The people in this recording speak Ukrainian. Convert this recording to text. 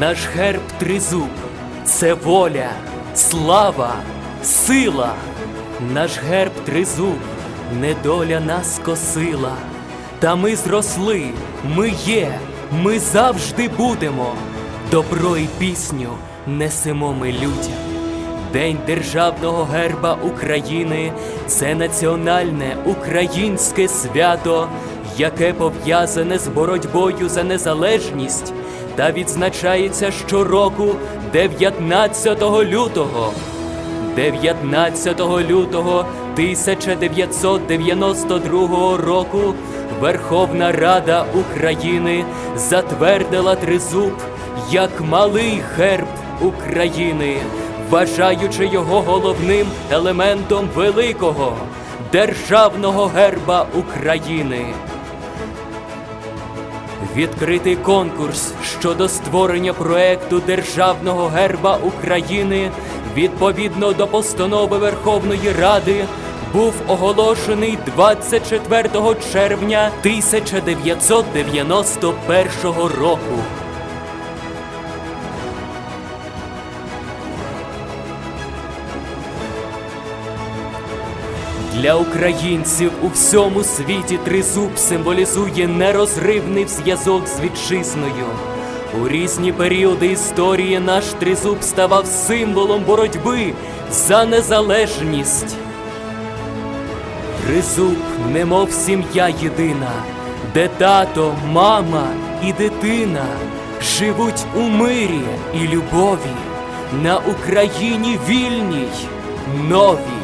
Наш герб тризуб це воля, слава, сила. Наш герб тризуб, недоля нас косила. Та ми зросли, ми є, ми завжди будемо. Добро і пісню несемо ми людям. День державного герба України це національне українське свято, яке пов'язане з боротьбою за незалежність та відзначається щороку 19 лютого. 19 лютого 1992 року Верховна Рада України затвердила тризуб як малий герб України, вважаючи його головним елементом великого державного герба України. Відкритий конкурс щодо створення проекту Державного герба України відповідно до постанови Верховної Ради був оголошений 24 червня 1991 року. Для українців у всьому світі тризуб символізує нерозривний зв'язок з вітчизною. У різні періоди історії наш тризуб ставав символом боротьби за незалежність. Тризуб, немов сім'я єдина, де тато, мама і дитина живуть у мирі і любові на Україні вільній, новій.